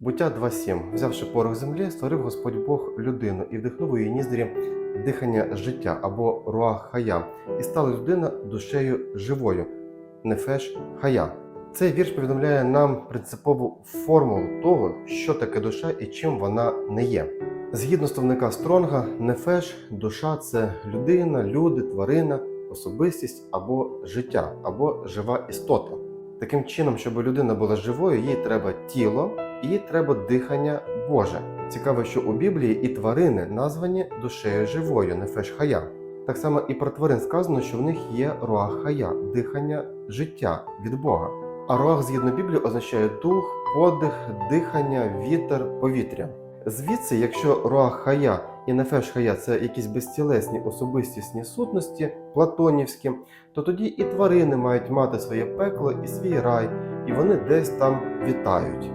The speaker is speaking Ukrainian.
Буття 2.7. Взявши порох землі, створив Господь Бог людину і вдихнув у її ніздрі дихання життя або руах хая, і стала людина душею живою, нефеш хая. Цей вірш повідомляє нам принципову формулу того, що таке душа і чим вона не є. Згідно словника Стронга, нефеш, душа це людина, люди, тварина, особистість або життя, або жива істота. Таким чином, щоб людина була живою, їй треба тіло і треба дихання Боже. Цікаво, що у Біблії і тварини названі душею живою, нефеш хая. Так само і про тварин сказано, що в них є руах хая, дихання життя від Бога. А руах, згідно Біблії, означає дух, подих, дихання, вітер, повітря. Звідси, якщо руах і нефеш хая це якісь безтілесні особистісні сутності, платонівські, то тоді і тварини мають мати своє пекло і свій рай, і вони десь там вітають.